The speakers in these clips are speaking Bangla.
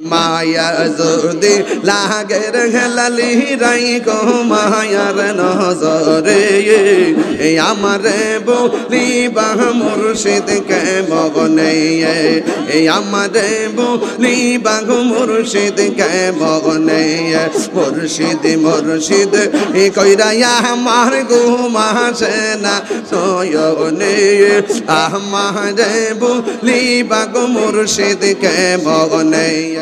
মায়া যদি লাগের হেলালি রাই গো মায়ার নজরে। আমারে বলি বাহ মুর্শিদ কে মগনে আমারে বলি বাহ মুর্শিদ কে মগনে মুর্শিদ মুর্শিদ এ কইরাইয়া আমার ঘুমাসে না সয়নে। আমারে বলি বাগ মুর্শিদ কে মগনে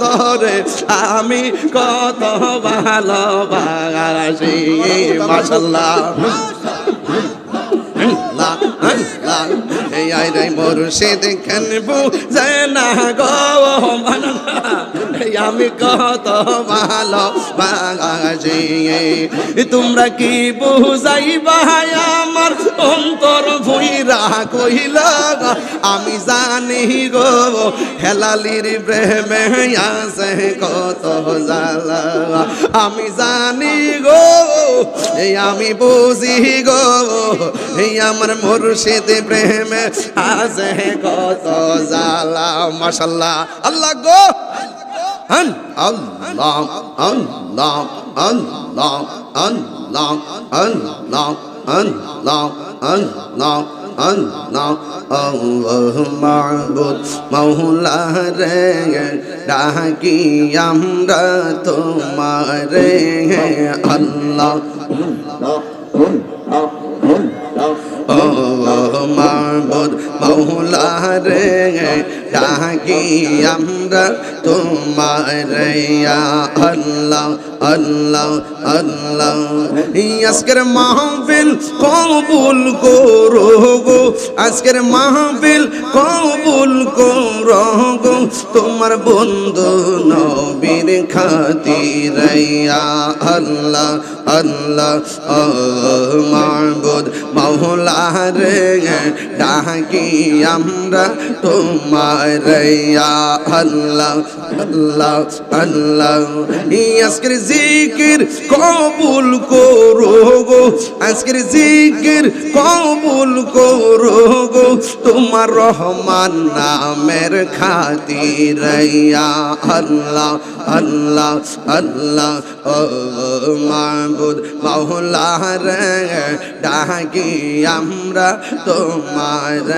তোরে আমি কত ভালোবাসি মাসাল্লাহ আমি কত ভালো বাগাজি তোমরা কি বুঝাইবা? আমার অন্তর ভুইরা কইল গো, আমি জানি গো হেলালির প্রেমে আছে কত জালা আমি জানি গো এই আমি বুঝি গো এই আমার মুর্শিদ প্রেমে আছে কত জালা মাশাল্লাহ আল্লাহ গো। আল্লাহ আল্লাহ আল্লাহ আল্লাহ আল্লাহ। আল্লাহ আল্লাহ আল্লাহ আল্লাহ মাবুদ মৌলা রে ডাকি আমরা তোমারে আল্লাহ ও মাবুদ মৌলা রে ডাকি আমরা তোমারে আল্লাহ আল্লাহ আল্লাহ আজকের মাহফিল কবুল করো গো আজকের মাহফিল কবুল করো গো তোমার বন্ধু নবীর খাতিরাইয়া আল্লাহ আল্লাহ ও মাহবুদ মৌলা রে ডাকি আমরা তোমার আল্লাহ আল্লাহ আল্লাহ আজকের জিকির কবুল করো গো আজকের জিকির কবুল করো গো তোমার রহমান নামের খাতিরাইয়া আল্লাহ আল্লাহ আল্লাহ ও মাবুদ মাওলা রে ডাকি আমরা তোমার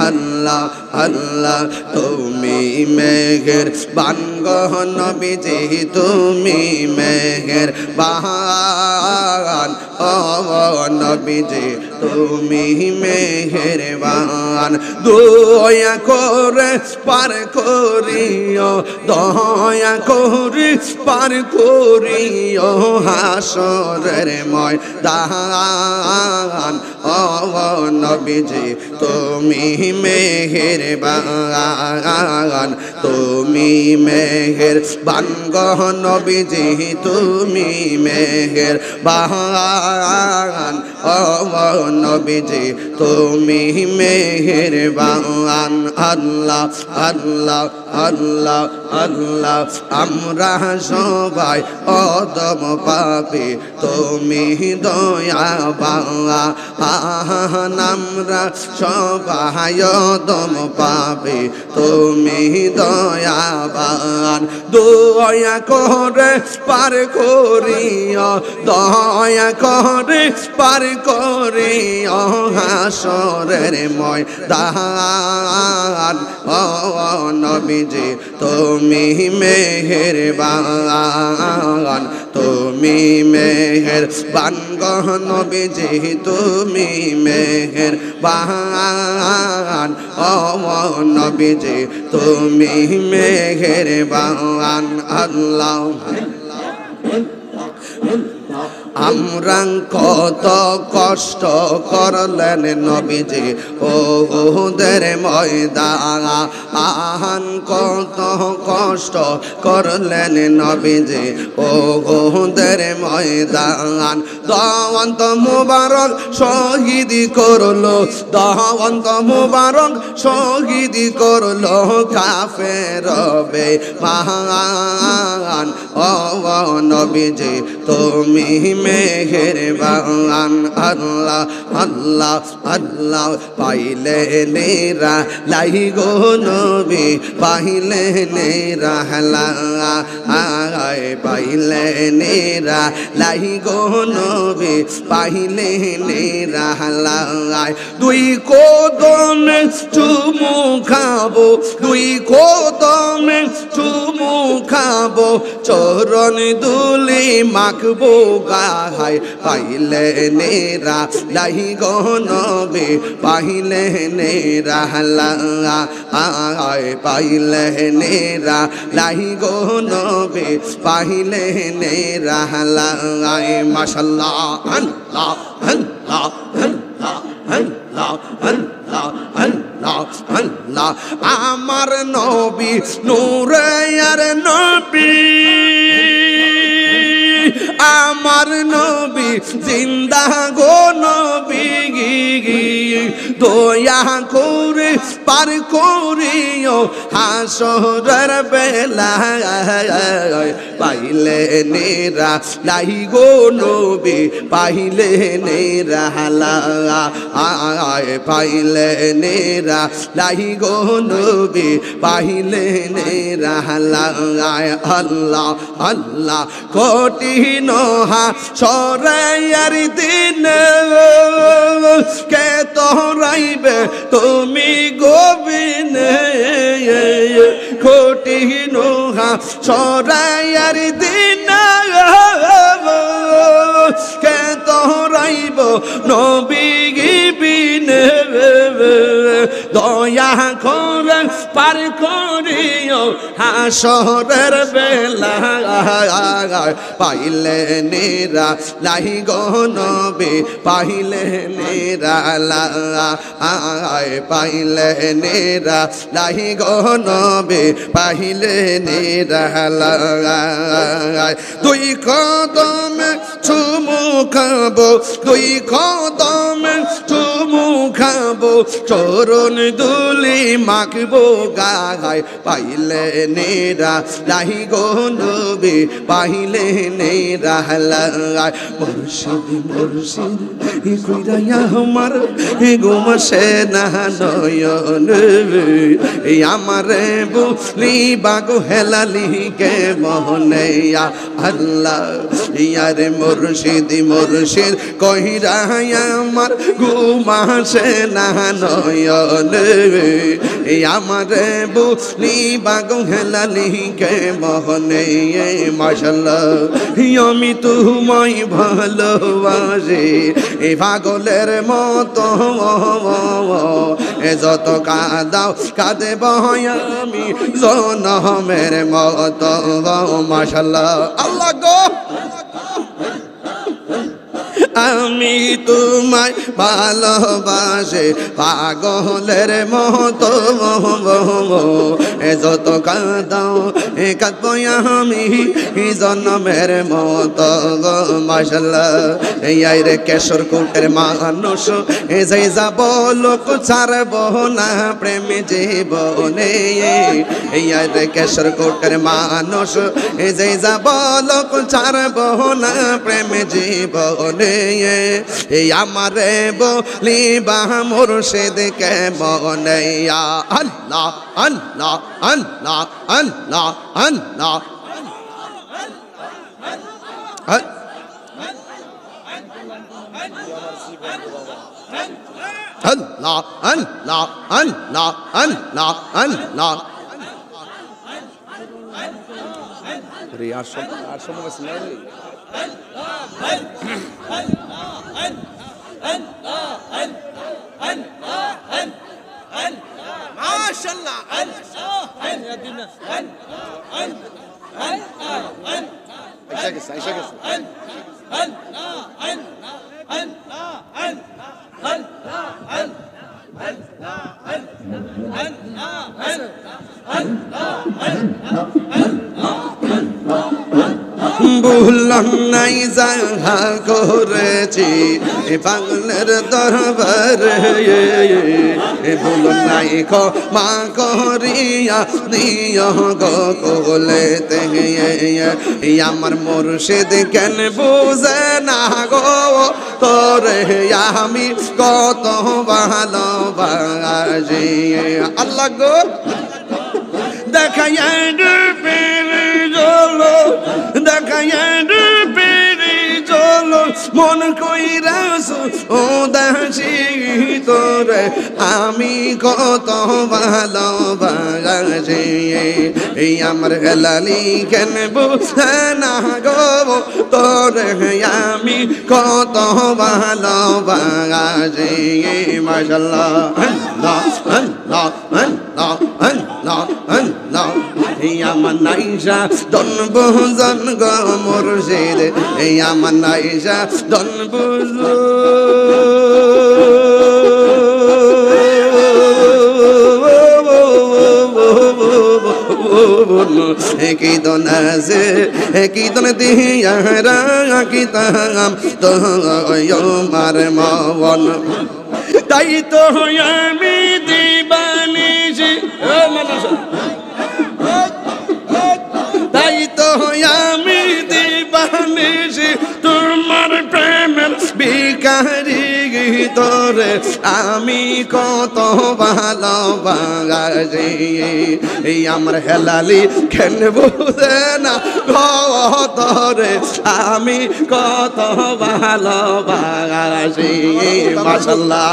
আল্লাহ আল্লাহ তুমি মেঘের বানগহ নবীজি তুমি মেঘের বাহান। নবীজি, তুমি মেঘের বান দয়া করে পার করিও, দয়া করে পার করিও হাসরের ময় দান ও নবীজি, তুমি মেহের বান তুমি মেহের বানগহ নবীজি, তুমি মেহের বান Ah, ah, ah, ah, ah, ah, ah, ah, ah, ah, নবীজি, তুমি মেহের বান আল্লাহ আল্লাহ আল্লাহ আল্লাহ, আমরা সবাই অদম পাপি। তুমি দয়া বাংলা আহান আমরা সবাই অদম পাপি। তুমি দয়া বান দয়া করে পার করিও, দয়া করে পার করিও হাসরের ময় দান ও নবীজি, তুমি মেহের বান তুমি মেহের বান গহ নবীজি, তুমি মেহের বান ও নবীজি, তুমি মেহের বান আল্লাহ। আমরা কত কষ্ট করলেন নবীজি ও ওদের ময়দান। আহান কত কষ্ট করলেন নবীজি ও ওদের ময়দান। দওয়ান্ত মুবারক শহীদ করল দওয়ান্ত মুবারক শহীদ করল কাফের বে মহান। ও নবীজি, তুমি মেহেরবান, আল্লাহ আল্লাহ আল্লাহ পাইলে নেরা, লাই গো নবী, পাইলে নেরা আয় পাইলে নেরা, লাই গো নবী, পাইলে নেরা আয় দুই কোদমে চুমু খাব, দুই কোদমে চুমু খাব, চরণ দুলি মাখবো গাহাই পাইলে নেরা লাহি গনবে পাইলে নেরা আয়, পাইলে নেরা লাহি গনবে পাইলে নেরা আয়, মাশাল্লাহ আল্লাহ আল্লাহ আমার নবী, নূরে আর নবী। আমার নবী জিন্দা গো নবী দয়া করে পার করিও হাসরের বেলা পাইলে নেরা লাই গো নবী, পাইলে নেরা হালা আয়, পাইলে নেরা লাই গো নবী, পাইলে নেরা হালা আয়, আল্লাহ আল্লাহ কঠিন হা সরাইয়ার দিন। কে তোরাইবে, তুমি অভিনয় কোটি নোহা সরাইয়ার দিন কে তোরাইব নবী বিনে দয়া করেন পার করিও হাসরের বেলা। পাইলে নেরা লাহি গনবে পাইলে নেরা আয় পাইলে নেরা লাহি গনবে পাইলে নেরা দুই কদমে চুমু খাব, দুই কদমে চুমু খাব, চরণ দুলি মাখবো গায়, পাইলে নেরা লাহি গো নবী, পাইলে নেরা লাগায় মুর্শিদ মুর্শিদ ই কইরাইয়া আমার, হে গোমসে না নয়ন এই আমারে বুলি বাগো হেলালি কে মহনেয়া আল্লাহ। ইয়ারে মুর্শিদ মুর্শিদ কইরাইয়া আমার ঘুমাসে না নয়ন এই আমারে বুলি বাগো হেলালি কে মহনে মাশাল্লাহ। আমি তোমায় ভালোবাসি। এই পাগলের মতো এ যত কাদাও কাঁদে আমি। জনমের মতো মাশাল্লাহ। আল্লাহ গো আমি তোমায় ভালোবাসে, পাগলের মতো যত কাঁদাও, এ কাঁদব আমি জন্মের মতো মাসাল্লাহ এই আইরে কেশর কোটের মানুষ, এ যাই যাব লোক ছাড়ব না, প্রেম জীবনে। এই আইরে কেশর কোটের মানুষ, এ যাই যাব লোক ছাড়ব না, প্রেম জীবনে। এই আমারে বলি বা মুর্শিদ কে মনেয়া আল্লাহ আল্লাহ আল্লাহ আল্লাহ আল্লাহ। Allah, Allah, Allah, Allah, Allah, আর সব আর সব মাশাআল্লাহ এসে গেছে এসে গেছে। অন্যায় যাহা করেছি, এ পাগলের দরবারে। এ ভুল নাই কো, মা করিয়া দিয় গো কোলেতে। এই আমার মুর্শিদ কেন বুঝে না গো? তোরে আমি কত ভালোবাসি। আল্লাহ গো, দেখাইয়া পেরে জলো দেখাইয়া পেরে জলো, মন কইরাস ও দাসি তোরে, আমি কত ভালোবাসি। এই আমার হেলালি কেন বুঝে না গো? তোরে আমি কত ভালোবাসি। আল্লাহ আল্লাহ। এই আমার নাইসা দনবুজন গ মুর্শিদ। এই আমার নাইসা দনবুজন কীর্তন আছে কীর্তন দিহারা কীতাম তো মার মন তাই তো আমি দিবানি কারি তোরে আমি কত ভালো বাঙালি এই আমার হেলালি খেলব না তোরে আমি কত ভালো বাঙালি মাসাল্লাহ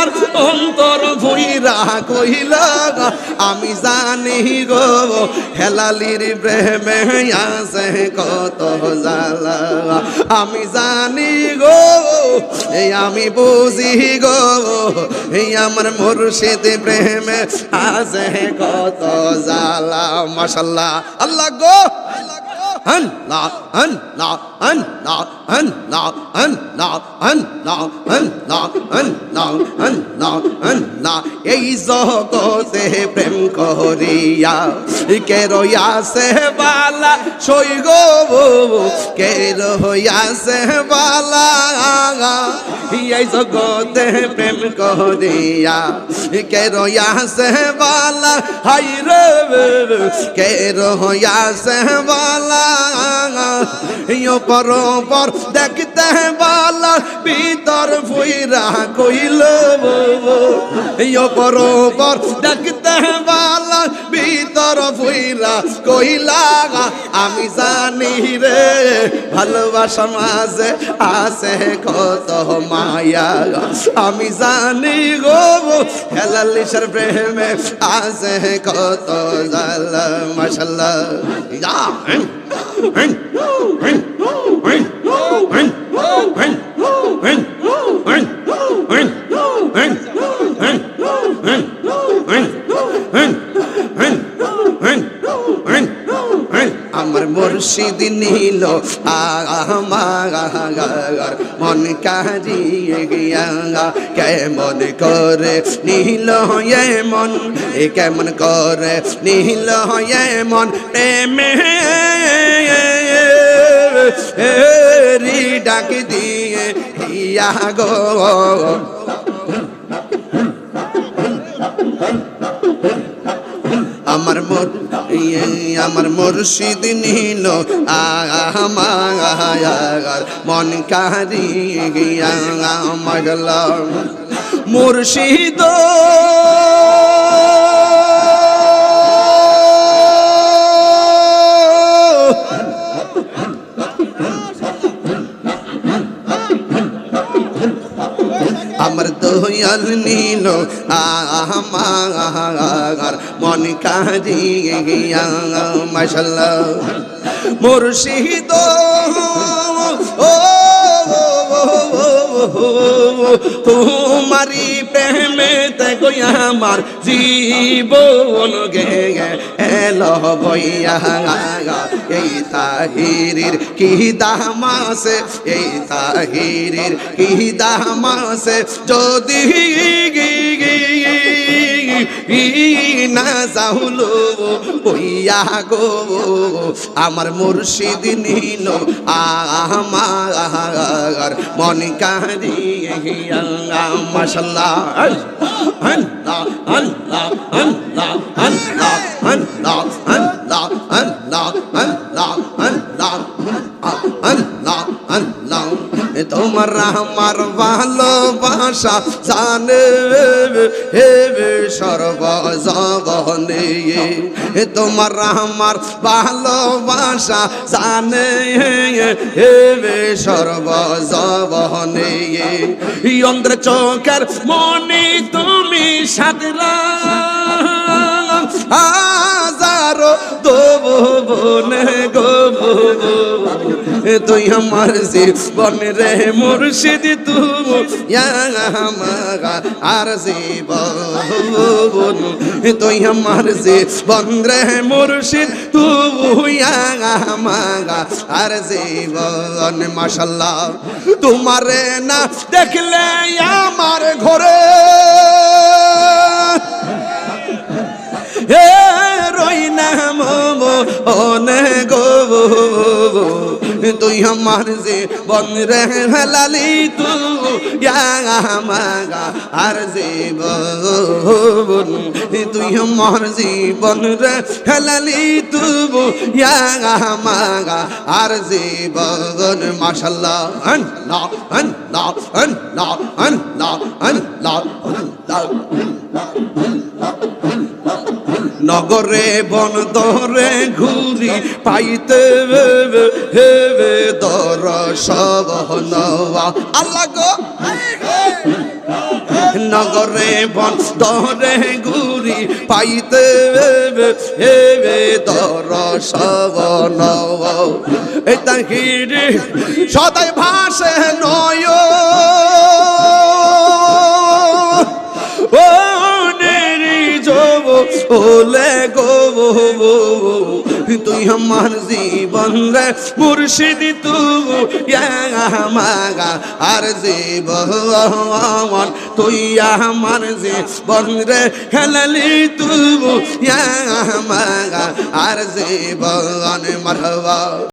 আমার অন্তর ভুইরা কইল গো, আমি জানি গো হেলালির প্রেমে আছে কত জালা আমি জানি গো এই আমি বুঝি গো এই আমার মুর্শিদ প্রেমে আছে কত জালা মাশাল্লাহ। আল্লাহ গো আল্লাহ আল্লাহ। এই জগতে প্রেম করিয়া, কে রইয়াছে বালা? সই গো কে রইয়াছে বালা? এই জগতে প্রেম করিয়া, কে রইয়াছে বালা? হাই রে কে রইয়াছে বালা? পরপর দেখতে বালা ভিতর ফুইরা কইল ইয়ো পরপর দেখতে বালা ভিতর ফুইরা কইলা আমি জানি রে ভালোবাসা মাঝে আছে কত মায়া আমি জানি গো হেলালিশার প্রেমে আছে কত জালা মাশাল্লাহ। আমার মুর্শিদ নিল আমার মন কাজিয়ে গিয়া কেমন করে নিল এ মন, এ কেমন করে নিল এ মন, প্রেমে রি ডাক দিয়ে হিয়া গো। আমার মোর আমার মুর্শিদ নিল, আমার মন কারি গিয়া মগল মুর্শিদ বদল নীল আহমার মন কাজিয়া মশাল্লা মুর্শিদ তোমারি প্রেমে গো আমার জীবন গে এলো বইয়া এই তাহিরির কি দামাসে? এই তাহিরির কি দামাসে? যদি না যাহুলো ওইয়া গো আমার মুর্শিদ নিল আমার মন কারিয়া আল্লাহ আল্লাহ আল্লাহ তোমার আমার ভালোবাসা জানে সর্বজগনে তোমার আমার ভালোবাসা জানে হে সর্বজগনে অন্ধ্র চোখের মনে তুমি সাদরা দেবো বনে গো তুই আমার জীবন রে মুর্শিদ তুই আর জীবন। তুই রে মুর্শিদ তুই আর জীবন। মাশাল্লাহ, তোমারে না দেখলে আমার ঘরে। হে রই না মোমো অনে গো তুই আমার যে বন রে লালি তু মাগা আর জীবন তুই মর জীবন রে হেলালি তুবু, ইয়াগা মাগা, আর জীবন মাশাল্লাহ আন লা আন লা আন লা নগরে বন দরে ঘুরি পাইতে হেবে দর সব নবা আল্লাহ গো। নগরে বন দরে ঘুরি পাইতে হেবে। দর সব নওয়া এটা হিরি সদাই ভাসে নয়। ও নেরি যাব ওলে গো। তুই আমার জীবন রে, মুর্শিদ তু মাগা, আর জীবন তুই আমার জীবন রে, হেলালি তুই আমাগা আর জীবন মারবা